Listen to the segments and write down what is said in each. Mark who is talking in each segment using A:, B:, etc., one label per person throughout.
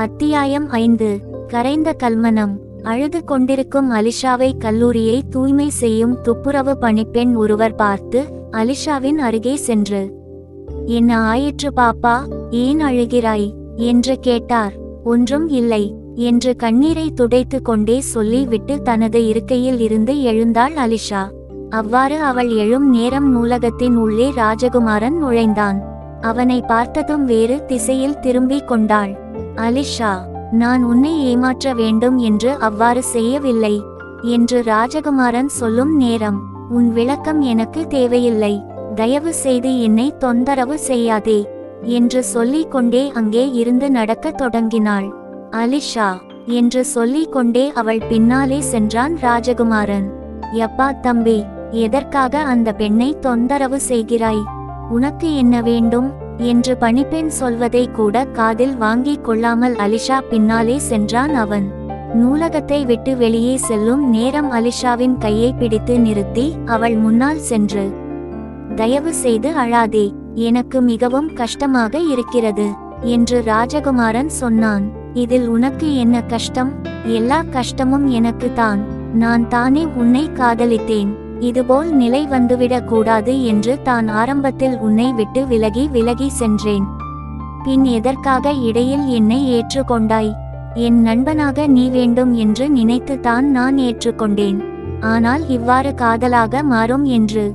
A: அத்தியாயம் ஐந்து. கரைந்த கல்மனம். அழுது கொண்டிருக்கும் அலிஷாவை கல்லூரியை தூய்மை செய்யும் துப்புரவு பணிப்பெண் ஒருவர் பார்த்து அலிஷாவின் அருகே சென்று. என்ன ஆயிற்று பாப்பா? ஏன் அழுகிறாய்? என்று கேட்டார். ஒன்றும் இல்லை என்று கண்ணீரை துடைத்து கொண்டே சொல்லிவிட்டு தனது இருக்கையில் இருந்து எழுந்தாள் அலிஷா. அவ்வாறு அவள் எழும் நேரம் நூலகத்தின் உள்ளே ராஜகுமாரன் நுழைந்தான். அவனை பார்த்ததும் வேறு திசையில் திரும்பிக் கொண்டாள். அலிஷா நான் உன்னை ஏமாற்ற வேண்டும் என்று அவ்வாறு செய்யவில்லை என்று ராஜகுமாரன் சொல்லும் நேரம். உன் விளக்கம் எனக்கு தேவையில்லை தயவு செய்து என்னை தொந்தரவு செய்யாதே என்று சொல்லிக் கொண்டே அங்கே இருந்து நடக்கத் தொடங்கினாள். அலிஷா என்று சொல்லிக் கொண்டே அவள் பின்னாலே சென்றான் ராஜகுமாரன். யப்பா தம்பி எதற்காக அந்த பெண்ணை தொந்தரவு செய்கிறாய்? உனக்கு என்ன வேண்டும்? என்று பணிப்பெண் சொல்வதை கூட காதில் வாங்கிக் கொள்ளாமல் அலிஷா பின்னாலே சென்றான் அவன். நூலகத்தை விட்டு வெளியே செல்லும் நேரம் அலிஷாவின் கையை பிடித்து நிறுத்தி அவள் முன்னால் சென்று. தயவு செய்து அழாதே எனக்கு மிகவும் கஷ்டமாக இருக்கிறது என்று ராஜகுமாரன் சொன்னான். இதில் உனக்கு என்ன கஷ்டம்? எல்லா கஷ்டமும் எனக்கு தான். நான் தானே உன்னை காதலித்தேன். இதுபோல் நிலை வந்துவிடக் கூடாது என்று தான் ஆரம்பத்தில் உன்னை விட்டு விலகி விலகி சென்றேன். பின் எதற்காக இடையில் என்னை ஏற்றுக்கொண்டாய்? என் நண்பனாக நீ வேண்டும் என்று நினைத்து தான் நான் ஏற்றுக்கொண்டேன். ஆனால் இவ்வாறு காதலாக மாறும் என்று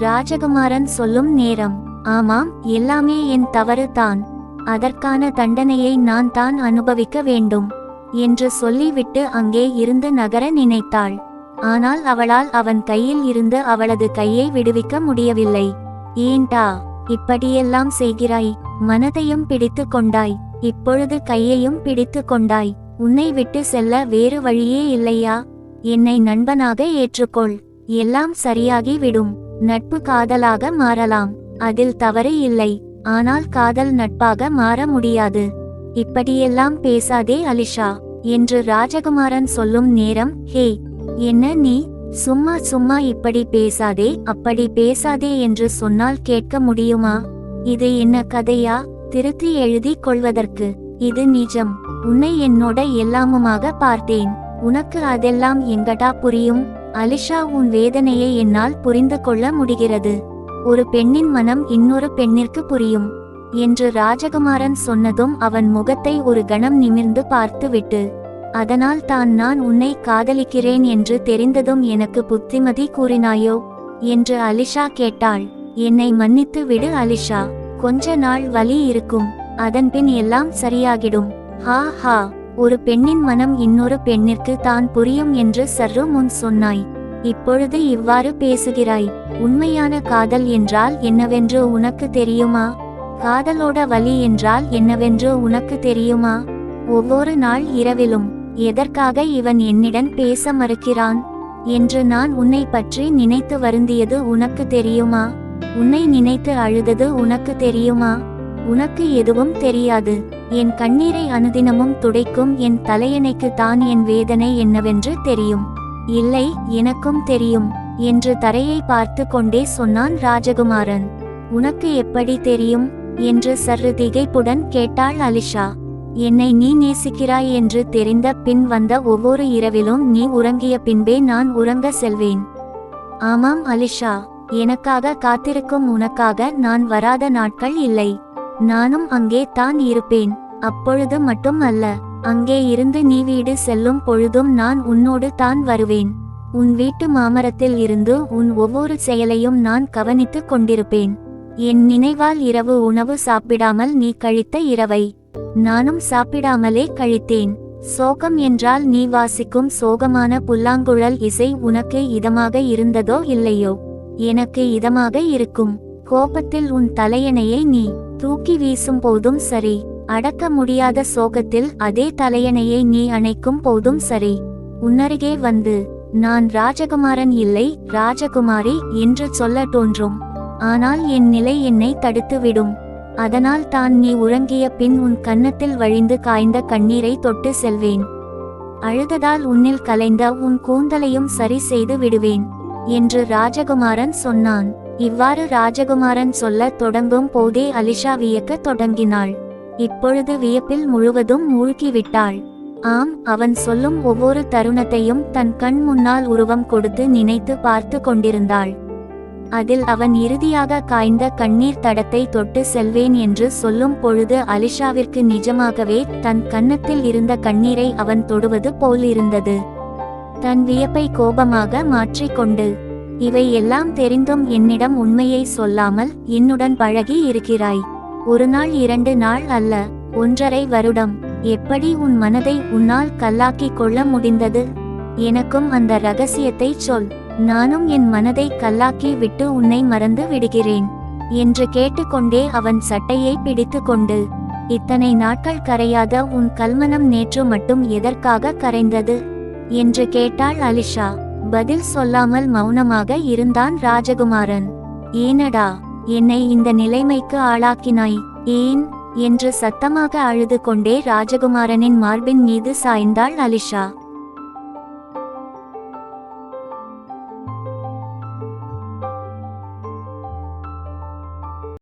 A: ராஜகுமாரன் சொல்லும் நேரம். ஆமாம் எல்லாமே என் தவறு தான். அதற்கான தண்டனையை நான் தான் அனுபவிக்க வேண்டும் என்று சொல்லிவிட்டு அங்கே இருந்து நகர நினைத்தாள். ஆனால் அவளால் அவன் கையில் இருந்து அவளது கையை விடுவிக்க முடியவில்லை. ஏன்டா இப்படியெல்லாம் செய்கிறாய்? மனதையும் பிடித்து கொண்டாய். இப்பொழுது கையையும் பிடித்து கொண்டாய். உன்னை விட்டு செல்ல வேறு வழியே இல்லையா? என்னை நண்பனாக ஏற்றுக்கொள். எல்லாம் சரியாகி விடும். நட்பு காதலாக மாறலாம். அதில் தவறு இல்லை. ஆனால் காதல் நட்பாக மாற முடியாது. இப்படியெல்லாம் பேசாதே அலிஷா என்று ராஜகுமாரன் சொல்லும் நேரம் ஹே என்ன நீ? சும்மா சும்மா இப்படி பேசாதே அப்படி பேசாதே என்று சொன்னால் கேட்க முடியுமா? இது என்ன கதையா? திருத்தி எழுதி கொள்வதற்கு. இது நிஜம். உன்னை என்னோட எல்லாமுமாக பார்த்தேன். உனக்கு அதெல்லாம் எங்கடா புரியும்? அலிஷா உன் வேதனையை என்னால் புரிந்து கொள்ள முடிகிறது. ஒரு பெண்ணின் மனம் இன்னொரு பெண்ணிற்கு புரியும். என்று ராஜகுமாரன் சொன்னதும் அவன் முகத்தை ஒரு கணம் நிமிர்ந்து பார்த்துவிட்டு அதனால் தான் நான் உன்னை காதலிக்கிறேன் என்று தெரிந்ததும் எனக்கு புத்திமதி கூறினாயோ? என்று அலிஷா கேட்டாள். என்னை மன்னித்து விடு அலிஷா. கொஞ்ச நாள் வலி இருக்கும். அதன்பின் எல்லாம் சரியாகிடும். ஹா ஹா. ஒரு பெண்ணின் மனம் இன்னொரு பெண்ணிற்கு தான் புரியும் என்று சர்ரு முன் சொன்னாய். இப்பொழுது இவ்வாறு பேசுகிறாய். உண்மையான காதல் என்றால் என்னவென்று உனக்கு தெரியுமா? காதலோட வலி என்றால் என்னவென்று உனக்கு தெரியுமா? ஒவ்வொரு நாள் இரவிலும் எதற்காக இவன் என்னிடம் பேச மறுக்கிறான்? என்று நான் உன்னை பற்றி நினைத்து வருந்தியது உனக்கு தெரியுமா? உன்னை நினைத்து அழுதது உனக்கு தெரியுமா? உனக்கு எதுவும் தெரியாது. என் கண்ணீரை அனுதினமும் துடைக்கும் என் தலையணைக்கு தான் என் வேதனை என்னவென்று தெரியும். இல்லை எனக்கும் தெரியும் என்று தரையை பார்த்து கொண்டே சொன்னான் ராஜகுமாரன். உனக்கு எப்படி தெரியும்? என்று சற்று திகைப்புடன் கேட்டாள் அலிஷா. என்னை நீ நேசிக்கிறாய் என்று தெரிந்த பின் வந்த ஒவ்வொரு இரவிலும் நீ உறங்கிய பின்பே நான் உறங்க செல்வேன். ஆமாம் அலிஷா எனக்காக காத்திருக்கும் உனக்காக நான் வராத நாட்கள் இல்லை. நானும் அங்கே தான் இருப்பேன் அப்பொழுது மட்டும் அல்ல அங்கே இருந்து நீ வீடு செல்லும் பொழுதும் நான் உன்னோடு தான் வருவேன். உன் வீட்டு மாமரத்தில் இருந்து உன் ஒவ்வொரு செயலையும் நான் கவனித்துக் கொண்டிருப்பேன். என் நினைவால் இரவு உணவு சாப்பிடாமல் நீ கழித்த இரவை. நானும் சாப்பிடாமலே கழித்தேன். சோகம் என்றால் நீ வாசிக்கும் சோகமான புல்லாங்குழல் இசை உனக்கு இதமாக இருந்ததோ இல்லையோ? எனக்கு இதமாக இருக்கும். கோபத்தில் உன் தலையணையை நீ தூக்கி வீசும் போதும் சரி. அடக்க முடியாத சோகத்தில் அதே தலையணையை நீ அணைக்கும் போதும் சரி. உன்னருகே வந்து நான் ராஜகுமாரன் இல்லை ராஜகுமாரி என்று சொல்ல தோன்றும். ஆனால் என் நிலை என்னை தடுத்துவிடும். அதனால் தான் நீ உறங்கிய பின் உன் கன்னத்தில் வழிந்து காய்ந்த கண்ணீரை தொட்டு செல்வேன். அழுததால் உன்னில் கலைந்த உன் கூந்தலையும் சரி செய்து விடுவேன் என்று ராஜகுமாரன் சொன்னான். இவ்வாறு ராஜகுமாரன் சொல்லத் தொடங்கும் போதே அலிஷா வியக்கத் தொடங்கினாள். இப்பொழுது வியப்பில் முழுவதும் மூழ்கிவிட்டாள். ஆம் அவன் சொல்லும் ஒவ்வொரு தருணத்தையும் தன் கண் முன்னால் உருவம் கொடுத்து நினைத்து பார்த்து கொண்டிருந்தாள். அதில் அவன் இறுதியாக காய்ந்த கண்ணீர் தடத்தை தொட்டு செல்வேன் என்று சொல்லும் பொழுது அலிஷாவிற்கு நிஜமாகவே தன் கன்னத்தில் இருந்த கண்ணீரை அவன் தொடுவது போல் இருந்தது. தன் வியப்பை கோபமாக மாற்றிக்கொண்டு இவை எல்லாம் தெரிந்தும் என்னிடம் உண்மையை சொல்லாமல் என்னுடன் பழகி இருக்கிறாய். ஒரு நாள் இரண்டு நாள் அல்ல ஒன்றரை வருடம். எப்படி உன் மனதை உன்னால் கல்லாக்கிக் கொள்ள முடிந்தது? எனக்கும் அந்த ரகசியத்தை சொல். நானும் என் மனதை கல்லாக்கி விட்டு உன்னை மறந்து விடுகிறேன் என்று கேட்டுக்கொண்டே அவன் சட்டையை பிடித்து கொண்டு இத்தனை நாட்கள் கரையாத உன் கல்மனம் நேற்று மட்டும் எதற்காக கரைந்தது? என்று கேட்டாள் அலிஷா. பதில் சொல்லாமல் மௌனமாக இருந்தான் ராஜகுமாரன். ஏனடா என்னை இந்த நிலைமைக்கு ஆளாக்கினாய் ஏன்? என்று சத்தமாக அழுது கொண்டே ராஜகுமாரனின் மார்பின் மீது சாய்ந்தாள் அலிஷா.